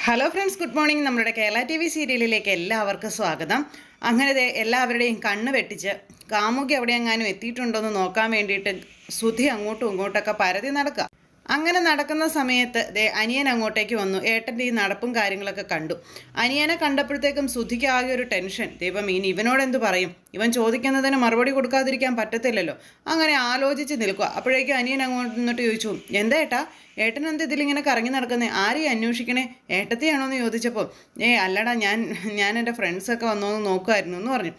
Hello friends good morning നമ്മുടെ Kerala T V സീരിയലിലേക്ക് എല്ലാവർക്കും സ്വാഗതം. അങ്ങനെ എല്ലാവരുടെയും കണ്ണ് വെട്ടിച്ച് കാമുകി അവിടെ എങ്ങാനും എത്തിയിട്ടുണ്ടോ എന്ന് നോക്കാൻ വേണ്ടിയിട്ട് സുധി അങ്ങോട്ടും ഇങ്ങോട്ടൊക്കെ പരതി നടക്കുക അങ്ങനെ നടക്കുന്ന സമയത്ത് ദേ അനിയൻ അങ്ങോട്ടേക്ക് വന്നു. ഏട്ടന്റെ ഈ നടപ്പും കാര്യങ്ങളൊക്കെ കണ്ടു. അനിയനെ കണ്ടപ്പോഴത്തേക്കും സുധിക്ക് ആകെ ഒരു ടെൻഷൻ. ദൈവം ഇനി ഇവനോട് എന്ത് പറയും? ഇവൻ ചോദിക്കുന്നതിന് മറുപടി കൊടുക്കാതിരിക്കാൻ പറ്റത്തില്ലല്ലോ. അങ്ങനെ ആലോചിച്ച് നിൽക്കുക. അപ്പോഴേക്കും അനിയൻ അങ്ങോട്ട് നിന്നിട്ട് ചോദിച്ചു എന്താ ഏട്ടാ? ഏട്ടൻ എന്ത് ഇതിലിങ്ങനെ കറങ്ങി നടക്കുന്നേ? ആരെയും അന്വേഷിക്കണേ? ഏട്ടത്തെയാണോ എന്ന് ചോദിച്ചപ്പോൾ ഏ അല്ലടാ ഞാൻ ഞാൻ എന്റെ ഫ്രണ്ട്സൊക്കെ വന്നോ എന്ന് നോക്കുമായിരുന്നു എന്ന് പറഞ്ഞു.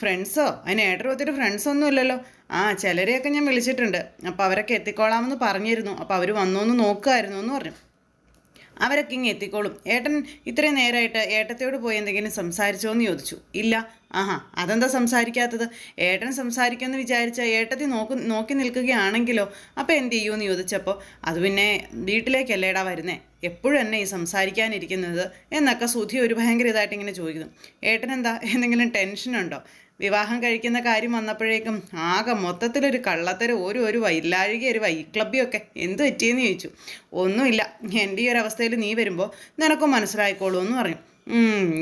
ഫ്രണ്ട്സോ അതിന് ഏട്ടൻ ഒത്തിരി ഫ്രണ്ട്സൊന്നും ഇല്ലല്ലോ. ആ ചിലരെയൊക്കെ ഞാൻ വിളിച്ചിട്ടുണ്ട്. അപ്പോൾ അവരൊക്കെ എത്തിക്കോളാമെന്ന് പറഞ്ഞിരുന്നു. അപ്പോൾ അവർ വന്നോന്ന് നോക്കുമായിരുന്നു എന്ന് പറഞ്ഞു. അവരൊക്കെ ഇങ്ങ് എത്തിക്കോളും. ഏട്ടൻ ഇത്രയും നേരമായിട്ട് ഏട്ടത്തോട് പോയി എന്തെങ്കിലും സംസാരിച്ചോ എന്ന് ചോദിച്ചു. ഇല്ല. ആഹാ അതെന്താ സംസാരിക്കാത്തത്? ഏട്ടൻ സംസാരിക്കുമെന്ന് വിചാരിച്ച ഏട്ടത്തി നോക്ക് നോക്കി നിൽക്കുകയാണെങ്കിലോ? അപ്പോൾ എന്ത് ചെയ്യുമെന്ന് ചോദിച്ചപ്പോൾ അത് പിന്നെ വീട്ടിലേക്കല്ലേടാ വരുന്നേ? എപ്പോഴും എന്നെ ഈ സംസാരിക്കാനിരിക്കുന്നത്? എന്നൊക്കെ സുധി ഒരു ഭയങ്കര ഇതായിട്ട് ഇങ്ങനെ ചോദിക്കുന്നു. ഏട്ടൻ എന്താ എന്തെങ്കിലും ടെൻഷനുണ്ടോ? വിവാഹം കഴിക്കുന്ന കാര്യം വന്നപ്പോഴേക്കും ആകെ മൊത്തത്തിലൊരു കള്ളത്തരം ഒരു ഒരു വൈലാഴിക ഒരു വൈക്ലബ്യമൊക്കെ എന്ത് പറ്റിയെന്ന് ചോദിച്ചു. ഒന്നുമില്ല. എന്റെ ഈ ഒരു അവസ്ഥയിൽ നീ വരുമ്പോൾ നിനക്കും മനസ്സിലായിക്കോളൂ എന്ന് പറഞ്ഞു.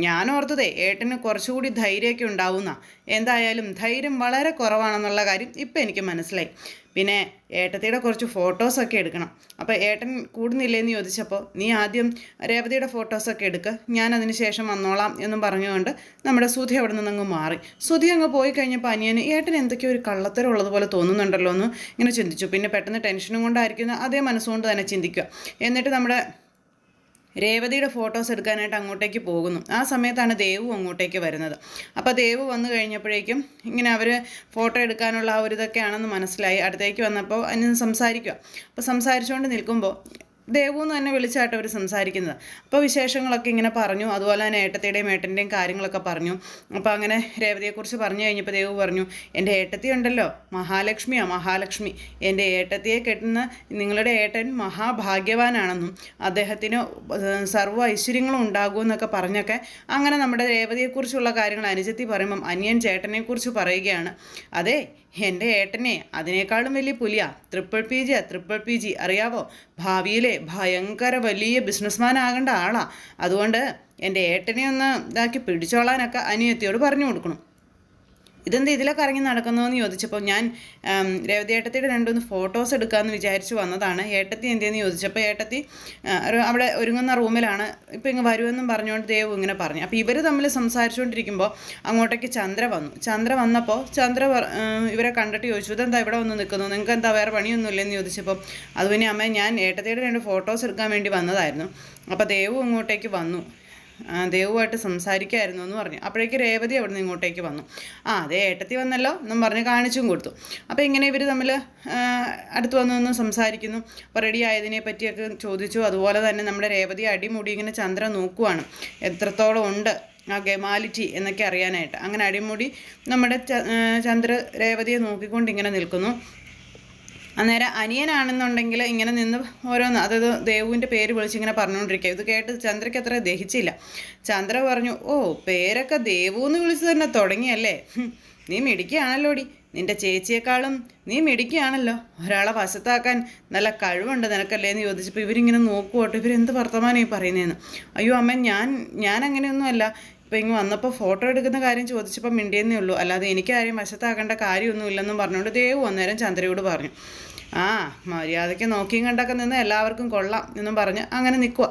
ഞാൻ ഓർത്തതേ ഏട്ടന് കുറച്ചുകൂടി ധൈര്യമൊക്കെ ഉണ്ടാവുന്ന. എന്തായാലും ധൈര്യം വളരെ കുറവാണെന്നുള്ള കാര്യം ഇപ്പം എനിക്ക് മനസ്സിലായി. പിന്നെ ഏട്ടത്തിയുടെ കുറച്ച് ഫോട്ടോസൊക്കെ എടുക്കണം. അപ്പോൾ ഏട്ടൻ കൂടുന്നില്ലേന്ന് ചോദിച്ചപ്പോൾ നീ ആദ്യം രേവതിയുടെ ഫോട്ടോസൊക്കെ എടുക്കുക ഞാൻ അതിന് ശേഷം വന്നോളാം എന്നും പറഞ്ഞുകൊണ്ട് നമ്മുടെ സുധി അവിടെ നിന്നങ്ങ് മാറി. സുധി അങ്ങ് പോയി കഴിഞ്ഞപ്പോൾ അനിയന് ഏട്ടൻ എന്തൊക്കെയോ ഒരു കള്ളത്തരം ഉള്ളതുപോലെ തോന്നുന്നുണ്ടല്ലോ എന്ന് ഇങ്ങനെ ചിന്തിച്ചു. പിന്നെ പെട്ടെന്ന് ടെൻഷനും കൊണ്ടായിരിക്കുന്ന അതേ മനസ്സുകൊണ്ട് തന്നെ ചിന്തിക്കുക. എന്നിട്ട് നമ്മുടെ രേവതിയുടെ ഫോട്ടോസ് എടുക്കാനായിട്ട് അങ്ങോട്ടേക്ക് പോകുന്നു. ആ സമയത്താണ് ദേവു അങ്ങോട്ടേക്ക് വരുന്നത്. അപ്പോൾ ദേവു വന്നു കഴിഞ്ഞപ്പോഴേക്കും ഇങ്ങനെ അവർ ഫോട്ടോ എടുക്കാനുള്ള ആ ഒരു ഇതൊക്കെയാണെന്ന് മനസ്സിലായി. അടുത്തേക്ക് വന്നപ്പോൾ അതിന് സംസാരിക്കുക അപ്പോൾ സംസാരിച്ചുകൊണ്ട് നിൽക്കുമ്പോൾ ദേവു എന്ന് തന്നെ വിളിച്ചായിട്ട് അവർ സംസാരിക്കുന്നത്. അപ്പോൾ വിശേഷങ്ങളൊക്കെ ഇങ്ങനെ പറഞ്ഞു. അതുപോലെ തന്നെ ഏട്ടത്തിയുടെയും ഏട്ടന്റെയും കാര്യങ്ങളൊക്കെ പറഞ്ഞു. അപ്പോൾ അങ്ങനെ രേവതിയെക്കുറിച്ച് പറഞ്ഞു കഴിഞ്ഞപ്പോൾ ദേവു പറഞ്ഞു എന്റെ ഏട്ടത്തി ഉണ്ടല്ലോ. മഹാലക്ഷ്മിയാ മഹാലക്ഷ്മി. എന്റെ ഏട്ടത്തിയെ കെട്ടുന്ന നിങ്ങളുടെ ഏട്ടൻ മഹാഭാഗ്യവാനാണെന്നും അദ്ദേഹത്തിന് സർവ ഐശ്വര്യങ്ങളും ഉണ്ടാകുമെന്നൊക്കെ പറഞ്ഞൊക്കെ അങ്ങനെ നമ്മുടെ രേവതിയെക്കുറിച്ചുള്ള കാര്യങ്ങൾ അനുജത്തി പറയുമ്പം അനിയൻ ചേട്ടനെക്കുറിച്ച് പറയുകയാണ്. അതെ എന്റെ ഏട്ടനെ അതിനേക്കാളും വലിയ പുലിയാ. ട്രിപ്പിൾ പി ജിയാ ട്രിപ്പിൾ പി ജി അറിയാവോ? ഭാവിയിലെ ഭയങ്കര വലിയ ബിസിനസ്മാൻ ആകേണ്ട ആളാ. അതുകൊണ്ട് എന്റെ ഏട്ടനെ ഒന്ന് ഇതാക്കി പിടിച്ചോളാനൊക്കെ അനിയത്തിയോട് പറഞ്ഞു കൊടുക്കണം. ഇതെന്താ ഇതിലൊക്കെ ഇറങ്ങി നടക്കുന്നതെന്ന് ചോദിച്ചപ്പോൾ ഞാൻ രേവതി ഏട്ടത്തിയുടെ രണ്ടുമൂന്ന് ഫോട്ടോസ് എടുക്കാമെന്ന് വിചാരിച്ചു വന്നതാണ്. ഏട്ടത്തി എന്തെന്ന് ചോദിച്ചപ്പോൾ ഏട്ടത്തി അവിടെ ഒരുങ്ങുന്ന റൂമിലാണ് ഇപ്പോൾ ഇങ്ങ് വരുമെന്നും പറഞ്ഞുകൊണ്ട് ദേവ് ഇങ്ങനെ പറഞ്ഞു. അപ്പോൾ ഇവർ തമ്മിൽ സംസാരിച്ചുകൊണ്ടിരിക്കുമ്പോൾ അങ്ങോട്ടേക്ക് ചന്ദ്ര വന്നു. ചന്ദ്ര വന്നപ്പോൾ ചന്ദ്ര ഇവരെ കണ്ടിട്ട് ചോദിച്ചു ഇതെന്താ ഇവിടെ വന്ന് നിൽക്കുന്നു? നിങ്ങൾക്ക് എന്താ വേറെ പണിയൊന്നുമില്ലെന്ന് ചോദിച്ചപ്പോൾ അത് അമ്മ ഞാൻ ഏട്ടത്തിയുടെ രണ്ട് ഫോട്ടോസ് എടുക്കാൻ വേണ്ടി വന്നതായിരുന്നു. അപ്പോൾ ദേവു ഇങ്ങോട്ടേക്ക് വന്നു. ദേവുമായിട്ട് സംസാരിക്കായിരുന്നു എന്ന് പറഞ്ഞു. അപ്പോഴേക്ക് രേവതി അവിടെ നിന്ന് ഇങ്ങോട്ടേക്ക് വന്നു. ആ അതെ ഏട്ടത്തി വന്നല്ലോ എന്നും പറഞ്ഞ് കാണിച്ചും കൊടുത്തു. അപ്പോൾ ഇങ്ങനെ ഇവർ തമ്മിൽ അടുത്ത് വന്നു നിന്ന് സംസാരിക്കുന്നു. അപ്പോൾ റെഡി ആയതിനെ പറ്റിയൊക്കെ ചോദിച്ചു. അതുപോലെ തന്നെ നമ്മുടെ രേവതി അടിമുടി ഇങ്ങനെ ചന്ദ്രൻ നോക്കുവാണ്. എത്രത്തോളം ഉണ്ട് ആ ഗെമാലിറ്റി എന്നൊക്കെ അറിയാനായിട്ട്. അങ്ങനെ അടിമുടി നമ്മുടെ ചന്ദ്ര രേവതിയെ നോക്കിക്കൊണ്ട് ഇങ്ങനെ നിൽക്കുന്നു. അന്നേരം അനിയനാണെന്നുണ്ടെങ്കിൽ ഇങ്ങനെ നിന്ന് ഓരോന്ന് അതായത് ദേവുവിന്റെ പേര് വിളിച്ച് ഇങ്ങനെ പറഞ്ഞുകൊണ്ടിരിക്കുക. ഇത് കേട്ട് ചന്ദ്രയ്ക്ക് അത്ര ദഹിച്ചില്ല. ചന്ദ്ര പറഞ്ഞു ഓ പേരൊക്കെ ദേവു എന്ന് വിളിച്ച് തന്നെ തുടങ്ങിയല്ലേ? നീ മിടിക്കുകയാണല്ലോടി നിന്റെ ചേച്ചിയെക്കാളും നീ മിടിക്കുകയാണല്ലോ ഒരാളെ വശത്താക്കാൻ നല്ല കഴിവുണ്ട് നിനക്കല്ലേ? എന്ന് ചോദിച്ചപ്പോൾ ഇവരിങ്ങനെ നോക്കുവോട്ടോ. ഇവരെന്ത് വർത്തമാനം ഈ പറയുന്നതെന്ന് അയ്യോ അമ്മ ഞാൻ ഞാൻ അങ്ങനെയൊന്നുമല്ല ഇപ്പം ഇങ്ങ് വന്നപ്പോൾ ഫോട്ടോ എടുക്കുന്ന കാര്യം ചോദിച്ചപ്പോൾ മിണ്ടിയെന്നേ ഉള്ളൂ. അല്ലാതെ എനിക്ക് ആരെയും വശത്താക്കേണ്ട കാര്യമൊന്നും ഇല്ലെന്നും പറഞ്ഞുകൊണ്ട് ദേവ് അന്നേരം ചന്ദ്രയോട് പറഞ്ഞു. ആ മര്യാദയ്ക്ക് നോക്കിയും കണ്ടൊക്കെ നിന്ന് എല്ലാവർക്കും കൊള്ളാം എന്നും പറഞ്ഞ് അങ്ങനെ നിൽക്കുക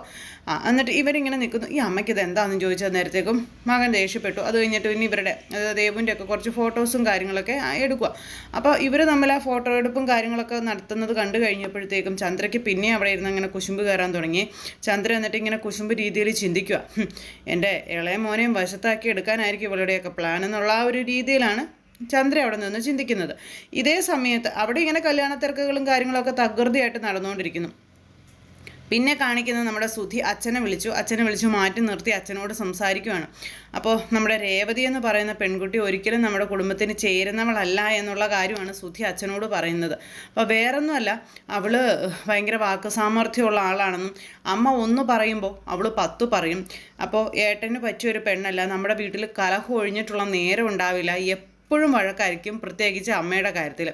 ആ എന്നിട്ട് ഇവരിങ്ങനെ നിൽക്കുന്നു ഈ അമ്മയ്ക്ക് ഇത് എന്താണെന്ന് ചോദിച്ചാൽ നേരത്തേക്കും മകൻ ദേഷ്യപ്പെട്ടു. അത് കഴിഞ്ഞിട്ട് പിന്നെ ഇവരുടെ ദേവുവിന്റെ ഒക്കെ കുറച്ച് ഫോട്ടോസും കാര്യങ്ങളൊക്കെ എടുക്കുക അപ്പോൾ ഇവർ തമ്മിൽ ആ ഫോട്ടോ എടുപ്പും കാര്യങ്ങളൊക്കെ നടത്തുന്നത് കണ്ടു കഴിഞ്ഞപ്പോഴത്തേക്കും ചന്ദ്രയ്ക്ക് പിന്നെ അവിടെ ഇരുന്ന് അങ്ങനെ കുശുമ്പ് കയറാൻ തുടങ്ങി. ചന്ദ്ര എന്നിട്ട് ഇങ്ങനെ കുശുമ്പ് രീതിയിൽ ചിന്തിക്കുക എന്റെ ഇളയ മോനെയും വശത്താക്കി എടുക്കാനായിരിക്കും ഇവളുടെയൊക്കെ പ്ലാൻ എന്നുള്ള ആ ഒരു രീതിയിലാണ് ചന്ദ്ര അവിടെ നിന്ന് ചിന്തിക്കുന്നത്. ഇതേ സമയത്ത് അവിടെ ഇങ്ങനെ കല്യാണ തിരക്കുകളും കാര്യങ്ങളൊക്കെ തകൃതിയായിട്ട് നടന്നുകൊണ്ടിരിക്കുന്നു. പിന്നെ കാണിക്കുന്നത് നമ്മുടെ സുധി അച്ഛനെ വിളിച്ചു. അച്ഛനെ വിളിച്ചു മാറ്റി നിർത്തി അച്ഛനോട് സംസാരിക്കുകയാണ് അപ്പോൾ നമ്മുടെ രേവതി എന്ന് പറയുന്ന പെൺകുട്ടി ഒരിക്കലും നമ്മുടെ കുടുംബത്തിന് ചേരുന്നവളല്ല എന്നുള്ള കാര്യമാണ് സുധി അച്ഛനോട് പറയുന്നത്. അപ്പോൾ വേറൊന്നുമല്ല അവൾ ഭയങ്കര വാക്ക് സാമർഥ്യമുള്ള ആളാണെന്നും അമ്മ ഒന്ന് പറയുമ്പോൾ അവൾ പത്ത് പറയും. അപ്പോൾ ഏട്ടന് പറ്റിയൊരു പെണ്ണല്ല. നമ്മുടെ വീട്ടിൽ കലഹം ഒഴിഞ്ഞിട്ടുള്ള നേരം ഉണ്ടാവില്ല. എപ്പോഴും വഴക്കായിരിക്കും പ്രത്യേകിച്ച് അമ്മയുടെ കാര്യത്തിൽ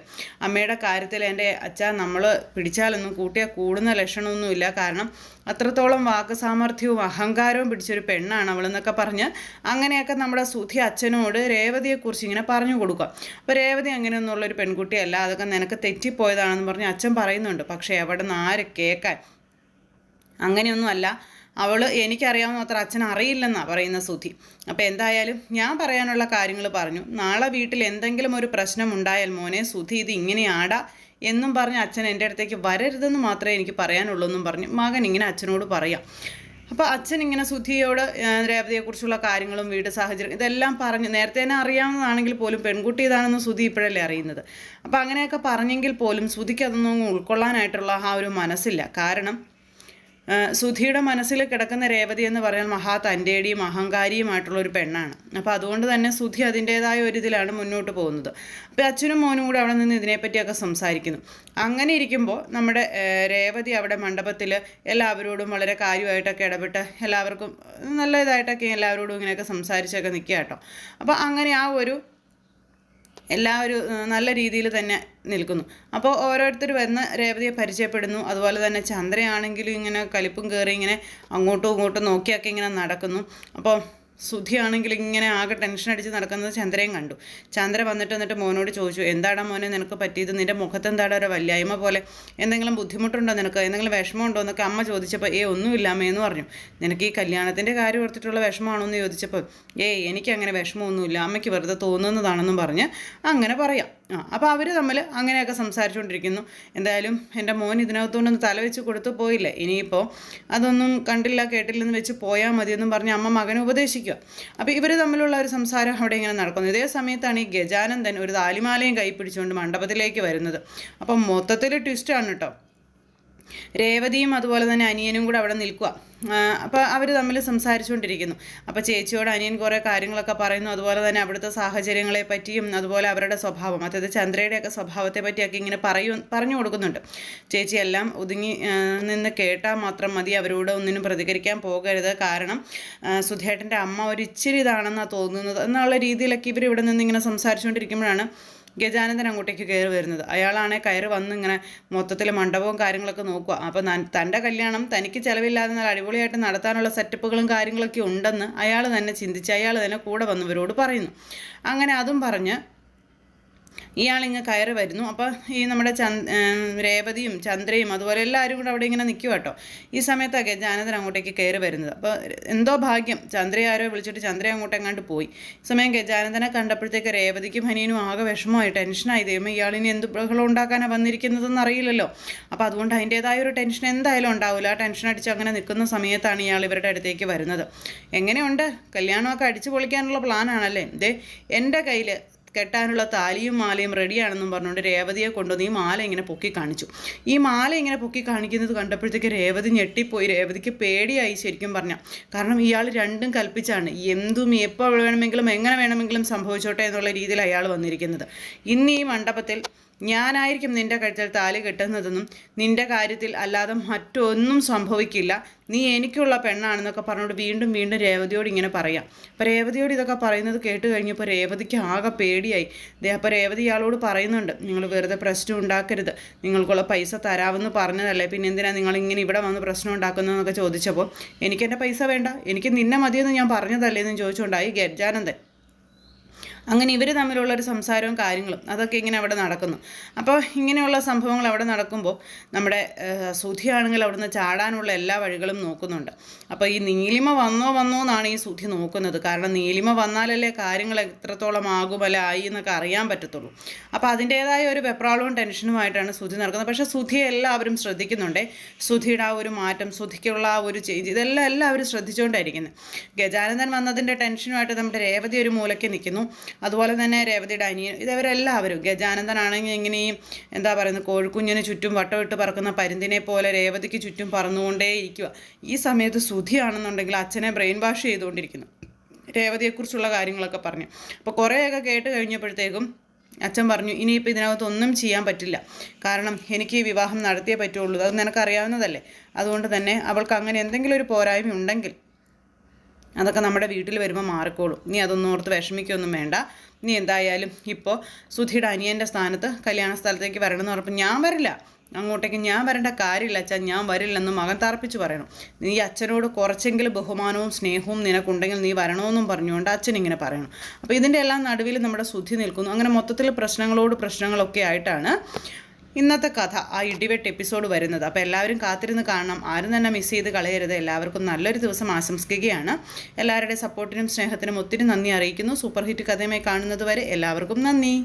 അമ്മയുടെ കാര്യത്തിൽ എന്റെ അച്ഛ നമ്മൾ പിടിച്ചാലൊന്നും കൂട്ടിയാൽ കൂടുന്ന ലക്ഷണമൊന്നുമില്ല. കാരണം അത്രത്തോളം വാക്ക് സാമർഥ്യവും അഹങ്കാരവും പിടിച്ചൊരു പെണ്ണാണ് അവളെന്നൊക്കെ പറഞ്ഞ് അങ്ങനെയൊക്കെ നമ്മുടെ സുധി അച്ഛനോട് രേവതിയെക്കുറിച്ച് ഇങ്ങനെ പറഞ്ഞു കൊടുക്കുക അപ്പോൾ രേവതി അങ്ങനെയൊന്നുള്ളൊരു പെൺകുട്ടിയല്ല. അതൊക്കെ നിനക്ക് തെറ്റിപ്പോയതാണെന്ന് പറഞ്ഞ് അച്ഛൻ പറയുന്നുണ്ട്. പക്ഷേ എവിടെ നിന്ന് ആര് കേൾക്കാൻ അങ്ങനെയൊന്നുമല്ല. അവൾ എനിക്കറിയാവുന്ന മാത്രം അച്ഛൻ അറിയില്ലെന്നാണ് പറയുന്ന സുധി. അപ്പോൾ എന്തായാലും ഞാൻ പറയാനുള്ള കാര്യങ്ങൾ പറഞ്ഞു. നാളെ വീട്ടിൽ എന്തെങ്കിലും ഒരു പ്രശ്നം ഉണ്ടായാൽ മോനെ സുധി ഇത് ഇങ്ങനെയാടാ എന്നും പറഞ്ഞ് അച്ഛൻ എന്റെ അടുത്തേക്ക് വരരുതെന്ന് മാത്രമേ എനിക്ക് പറയാനുള്ളൂ എന്നും പറഞ്ഞ് മകൻ ഇങ്ങനെ അച്ഛനോട് പറയാം. അപ്പോൾ അച്ഛൻ ഇങ്ങനെ സുധിയോട് രേവതിയെക്കുറിച്ചുള്ള കാര്യങ്ങളും വീട് സാഹചര്യം ഇതെല്ലാം പറഞ്ഞ് നേരത്തെ തന്നെ അറിയാവുന്നതാണെങ്കിൽ പോലും പെൺകുട്ടി ഇതാണെന്ന് സുധി ഇപ്പോഴല്ലേ അറിയുന്നത്. അപ്പോൾ അങ്ങനെയൊക്കെ പറഞ്ഞെങ്കിൽ പോലും സുധിക്ക് അതൊന്നും ഉൾക്കൊള്ളാനായിട്ടുള്ള ആ ഒരു മനസ്സില്ല. കാരണം സുധിയുടെ മനസ്സിൽ കിടക്കുന്ന രേവതി എന്ന് പറഞ്ഞാൽ മഹാ തന്റെടിയും അഹങ്കാരിയുമായിട്ടുള്ള ഒരു പെണ്ണാണ്. അപ്പോൾ അതുകൊണ്ട് തന്നെ സുധി അതിന്റേതായ ഒരു ഇതിലാണ് മുന്നോട്ട് പോകുന്നത്. അപ്പോൾ അച്ഛനും മോനും കൂടെ അവിടെ നിന്ന് ഇതിനെപ്പറ്റിയൊക്കെ സംസാരിക്കുന്നു. അങ്ങനെ ഇരിക്കുമ്പോൾ നമ്മുടെ രേവതി അവിടെ മണ്ഡപത്തിൽ എല്ലാവരോടും വളരെ കാര്യമായിട്ടൊക്കെ ഇടപെട്ട് എല്ലാവർക്കും നല്ല ഇതായിട്ടൊക്കെ എല്ലാവരോടും ഇങ്ങനെയൊക്കെ സംസാരിച്ചൊക്കെ നിൽക്കുക കേട്ടോ. അപ്പോൾ അങ്ങനെ ആ ഒരു എല്ലാവരും നല്ല രീതിയിൽ തന്നെ നിൽക്കുന്നു. അപ്പോൾ ഓരോരുത്തർ വന്ന് രേവതിയെ പരിചയപ്പെടുന്നു. അതുപോലെ തന്നെ ചന്ദ്രയാണെങ്കിലും ഇങ്ങനെ കലിപ്പും കയറി ഇങ്ങനെ അങ്ങോട്ടും ഇങ്ങോട്ടും നോക്കിയൊക്കെ ഇങ്ങനെ നടക്കുന്നു. അപ്പോൾ സുധിയാണെങ്കിൽ ഇങ്ങനെ ആകെ ടെൻഷൻ അടിച്ച് നടക്കുന്നത് ചന്ദ്രയും കണ്ടു. ചന്ദ്ര വന്നിട്ട് എന്നിട്ട് മോനോട് ചോദിച്ചു എന്താടാ മോനെ നിനക്ക് പറ്റിയത്? നിന്റെ മുഖത്ത് എന്താടാ ഒരു വല്യായ്മ പോലെ? എന്തെങ്കിലും ബുദ്ധിമുട്ടുണ്ടോ നിനക്ക്? എന്തെങ്കിലും വിഷമമുണ്ടോ? എന്നൊക്കെ അമ്മ ചോദിച്ചപ്പോൾ ഏ എന്ന് പറഞ്ഞു. നിനക്ക് ഈ കല്യാണത്തിന്റെ കാര്യം ഓർത്തിട്ടുള്ള വിഷമമാണോ എന്ന് ചോദിച്ചപ്പോൾ ഏയ് എനിക്ക് അങ്ങനെ വിഷമമൊന്നുമില്ല. അമ്മയ്ക്ക് വെറുതെ തോന്നുന്നതാണെന്നും പറഞ്ഞ് അങ്ങനെ പറയാം. ആ അപ്പോൾ അവർ തമ്മിൽ അങ്ങനെയൊക്കെ സംസാരിച്ചുകൊണ്ടിരിക്കുന്നു എന്തായാലും എന്റെ മോൻ ഇതിനകത്തുകൊണ്ടൊന്ന് തല വെച്ച് കൊടുത്തു പോയില്ല? ഇനിയിപ്പോൾ അതൊന്നും കണ്ടില്ല കേട്ടില്ലെന്ന് വെച്ച് പോയാൽ മതിയെന്നും പറഞ്ഞ് അമ്മ മകനെ ഉപദേശിക്കുക. അപ്പോൾ ഇവർ തമ്മിലുള്ള ഒരു സംസാരം അവിടെ ഇങ്ങനെ നടക്കുന്നു. ഇതേ സമയത്താണ് ഈ ഗജാനന്ദൻ ഒരു താലിമാലയും കൈ പിടിച്ചുകൊണ്ട് മണ്ഡപത്തിലേക്ക് വരുന്നത്. അപ്പം മൊത്തത്തിൽ ട്വിസ്റ്റാണ് കേട്ടോ രേവതിയും അതുപോലെ തന്നെ അനിയനും കൂടെ അവിടെ നിൽക്കുക. അപ്പോൾ അവർ തമ്മിൽ സംസാരിച്ചുകൊണ്ടിരിക്കുന്നു. അപ്പോൾ ചേച്ചിയോട് അനിയൻ കുറേ കാര്യങ്ങളൊക്കെ പറയുന്നു. അതുപോലെ തന്നെ അവിടുത്തെ സാഹചര്യങ്ങളെ പറ്റിയും അതുപോലെ അവരുടെ സ്വഭാവം. അതായത് ചന്ദ്രയുടെയൊക്കെ സ്വഭാവത്തെ പറ്റിയൊക്കെ ഇങ്ങനെ പറയൂ പറഞ്ഞു കൊടുക്കുന്നുണ്ട്. ചേച്ചി എല്ലാം ഒതുങ്ങി നിന്ന് കേട്ടാൽ മാത്രം മതി. അവരോട് ഒന്നിനും പ്രതികരിക്കാൻ പോകരുത്. കാരണം സുധേട്ടന്റെ അമ്മ ഒരു ഇച്ചിരി ഇതാണെന്നാണ് തോന്നുന്നത്. എന്നുള്ള രീതിയിലൊക്കെ ഇവർ ഇവിടെ നിന്ന് ഇങ്ങനെ സംസാരിച്ചുകൊണ്ടിരിക്കുമ്പോഴാണ് ഗജാനന്ദൻ അങ്ങോട്ടേക്ക് കയറി വരുന്നത്. അയാളാണെ കയറി വന്ന് ഇങ്ങനെ മൊത്തത്തിൽ മണ്ഡപവും കാര്യങ്ങളൊക്കെ നോക്കുക. അപ്പോൾ തന്റെ കല്യാണം തനിക്ക് ചിലവില്ലാതെ നല്ല അടിപൊളിയായിട്ട് നടത്താനുള്ള സെറ്റപ്പുകളും കാര്യങ്ങളൊക്കെ ഉണ്ടെന്ന് അയാൾ തന്നെ ചിന്തിച്ച് അയാൾ തന്നെ കൂടെ വന്നവരോട് പറയുന്നു. അങ്ങനെ അതും പറഞ്ഞ് ഇയാളിങ്ങ് കയറി വരുന്നു. അപ്പോൾ ഈ നമ്മുടെ ചന്ദ് രേവതിയും ചന്ദ്രയും അതുപോലെ എല്ലാവരും കൂടെ അവിടെ ഇങ്ങനെ നിൽക്കുക കേട്ടോ ഈ സമയത്തൊക്കെ ജാനതൻ അങ്ങോട്ടേക്ക് കയറി വരുന്നത്. അപ്പോൾ എന്തോ ഭാഗ്യം. ചന്ദ്രയെ ആരോ വിളിച്ചിട്ട് ചന്ദ്രയെ അങ്ങോട്ട് എങ്ങാണ്ട് പോയി. സമയം ഗജാനന്ദനെ കണ്ടപ്പോഴത്തേക്ക് രേവതിക്കും ഹനീനും ആകെ വിഷമമായി. ടെൻഷനായി. ദൈവം ഇയാളിനി എന്ത് ബഹളം ഉണ്ടാക്കാനാണ് വന്നിരിക്കുന്നതെന്ന് അറിയില്ലല്ലോ. അപ്പോൾ അതുകൊണ്ട് അതിന്റേതായ ഒരു ടെൻഷൻ എന്തായാലും ഉണ്ടാവില്ല ആ ടെൻഷൻ അടിച്ച് അങ്ങനെ നിൽക്കുന്ന സമയത്താണ് ഇയാൾ ഇവരുടെ അടുത്തേക്ക് വരുന്നത്. എങ്ങനെയുണ്ട്? കല്യാണമൊക്കെ അടിച്ചു പൊളിക്കാനുള്ള പ്ലാനാണല്ലേ? ദേ എന്റെ കയ്യിൽ കെട്ടാനുള്ള താലിയും മാലയും റെഡിയാണെന്നും പറഞ്ഞുകൊണ്ട് രേവതിയെ കൊണ്ടുവന്ന് ഈ മാല ഇങ്ങനെ പൊക്കി കാണിച്ചു. ഈ മാല ഇങ്ങനെ പൊക്കി കാണിക്കുന്നത് കണ്ടപ്പോഴത്തേക്ക് രേവതി ഞെട്ടിപ്പോയി. രേവതിക്ക് പേടിയായി ശരിക്കും പറഞ്ഞാൽ കാരണം ഇയാൾ രണ്ടും കൽപ്പിച്ചാണ്. എന്തും എപ്പോൾ വേണമെങ്കിലും എങ്ങനെ വേണമെങ്കിലും സംഭവിച്ചോട്ടെ എന്നുള്ള രീതിയിൽ അയാൾ വന്നിരിക്കുന്നത്. ഇന്ന് ഈ മണ്ഡപത്തിൽ ഞാനായിരിക്കും നിന്റെ കഴുത്തിൽ താലി കെട്ടുന്നതെന്നും നിന്റെ കാര്യത്തിൽ അല്ലാതെ മറ്റൊന്നും സംഭവിക്കില്ല. നീ എനിക്കുള്ള പെണ്ണാണെന്നൊക്കെ പറഞ്ഞോട് വീണ്ടും വീണ്ടും രേവതിയോട് ഇങ്ങനെ പറയാം. അപ്പോൾ രേവതിയോട് ഇതൊക്കെ പറയുന്നത് കേട്ട് കഴിഞ്ഞപ്പോൾ രേവതിക്ക് ആകെ പേടിയായി. അപ്പോൾ രേവതി ഇയാളോട് പറയുന്നുണ്ട് നിങ്ങൾ വെറുതെ പ്രശ്നം ഉണ്ടാക്കരുത്. നിങ്ങൾക്കുള്ള പൈസ തരാമെന്ന് പറഞ്ഞതല്ലേ. പിന്നെ എന്തിനാണ് നിങ്ങൾ ഇങ്ങനെ ഇവിടെ വന്ന് പ്രശ്നം ഉണ്ടാക്കുന്നതെന്നൊക്കെ ചോദിച്ചപ്പോൾ എനിക്കെന്റെ പൈസ വേണ്ട. എനിക്ക് നിന്നെ മതിയെന്ന് ഞാൻ പറഞ്ഞതല്ലേ എന്ന് ചോദിച്ചുകൊണ്ടായി ഗജാനന്ദൻ. അങ്ങനെ ഇവർ തമ്മിലുള്ള ഒരു സംസാരവും കാര്യങ്ങളും അതൊക്കെ ഇങ്ങനെ അവിടെ നടക്കുന്നു. അപ്പോൾ ഇങ്ങനെയുള്ള സംഭവങ്ങൾ അവിടെ നടക്കുമ്പോൾ നമ്മുടെ സുധിയാണെങ്കിൽ അവിടുന്ന് ചാടാനുള്ള എല്ലാ വഴികളും നോക്കുന്നുണ്ട്. അപ്പോൾ ഈ നീലിമ വന്നോ വന്നോ എന്നാണ് ഈ സുധി നോക്കുന്നത്. കാരണം നീലിമ വന്നാലല്ലേ കാര്യങ്ങൾ എത്രത്തോളം ആകും അല്ല ആയി എന്നൊക്കെ അറിയാൻ പറ്റത്തുള്ളൂ. അപ്പോൾ അതിന്റേതായ ഒരു വെപ്രാളവും ടെൻഷനുമായിട്ടാണ് സുധി നടക്കുന്നത്. പക്ഷേ സുധിയെ എല്ലാവരും ശ്രദ്ധിക്കുന്നുണ്ട്. സുധിയുടെ ആ ഒരു മാറ്റം സുധിക്കുള്ള ആ ഒരു ചേഞ്ച് ഇതെല്ലാം എല്ലാവരും ശ്രദ്ധിച്ചുകൊണ്ടായിരിക്കുന്നത് ഗജാനന്ദൻ വന്നതിന്റെ ടെൻഷനുമായിട്ട് നമ്മുടെ രേവതി ഒരു മൂലയ്ക്ക് നിൽക്കുന്നു. അതുപോലെ തന്നെ രേവതിയുടെ അനിയൻ ഇതവരെല്ലാവരും ഗജാനന്ദനാണെങ്കിൽ ഇങ്ങനെ ഈ എന്താ പറയുന്നത് കോഴിക്കുഞ്ഞിന് ചുറ്റും വട്ടമിട്ട് പറക്കുന്ന പരുന്തിനെ പോലെ രേവതിക്ക് ചുറ്റും പറന്നുകൊണ്ടേ ഇരിക്കുക. ഈ സമയത്ത് സുധിയാണെന്നുണ്ടെങ്കിൽ അച്ഛനെ ബ്രെയിൻ വാഷ് ചെയ്തുകൊണ്ടിരിക്കുന്നു. രേവതിയെക്കുറിച്ചുള്ള കാര്യങ്ങളൊക്കെ പറഞ്ഞു. അപ്പോൾ കുറേയൊക്കെ കേട്ട് കഴിഞ്ഞപ്പോഴത്തേക്കും അച്ഛൻ പറഞ്ഞു ഇനിയിപ്പോൾ ഇതിനകത്ത് ഒന്നും ചെയ്യാൻ പറ്റില്ല. കാരണം എനിക്ക് ഈ വിവാഹം നടത്തിയേ പറ്റുള്ളൂ. അത് നിനക്കറിയാവുന്നതല്ലേ? അതുകൊണ്ട് തന്നെ അവൾക്ക് അങ്ങനെ എന്തെങ്കിലും ഒരു പോരായ്മ ഉണ്ടെങ്കിൽ അതൊക്കെ നമ്മുടെ വീട്ടിൽ വരുമ്പോൾ മാറിക്കോളും. നീ അതൊന്നും ഓർത്ത് വിഷമിക്കൊന്നും വേണ്ട. നീ എന്തായാലും ഇപ്പോൾ സുധിയുടെ അനിയന്റെ സ്ഥാനത്ത് കല്യാണ സ്ഥലത്തേക്ക് വരണമെന്ന് പറഞ്ഞപ്പോൾ ഞാൻ വരില്ല. അങ്ങോട്ടേക്ക് ഞാൻ വരേണ്ട കാര്യമില്ല അച്ഛൻ ഞാൻ വരില്ലെന്ന് മകൻ തർപ്പിച്ച് പറയണം. നീ അച്ഛനോട് കുറച്ചെങ്കിലും ബഹുമാനവും സ്നേഹവും നിനക്കുണ്ടെങ്കിൽ നീ വരണമെന്നും പറഞ്ഞുകൊണ്ട് അച്ഛൻ ഇങ്ങനെ പറയണം. അപ്പോൾ ഇതിന്റെ എല്ലാം നടുവിൽ നമ്മുടെ സുധി നിൽക്കുന്നു. അങ്ങനെ മൊത്തത്തിൽ പ്രശ്നങ്ങളോട് പ്രശ്നങ്ങളൊക്കെ ആയിട്ടാണ് ഇന്നത്തെ കഥ ആ ഇടിവെട്ട് എപ്പിസോഡ് വരുന്നത്. അപ്പോൾ എല്ലാവരും കാത്തിരുന്ന് കാണണം. ആരും തന്നെ മിസ് ചെയ്ത് കളയരുത്. എല്ലാവർക്കും നല്ലൊരു ദിവസം ആശംസിക്കുകയാണ്. എല്ലാവരുടെ സപ്പോർട്ടിനും സ്നേഹത്തിനും ഒത്തിരി നന്ദി അറിയിക്കുന്നു. സൂപ്പർ ഹിറ്റ് കഥയുമായി കാണുന്നത് വരെ എല്ലാവർക്കും നന്ദി.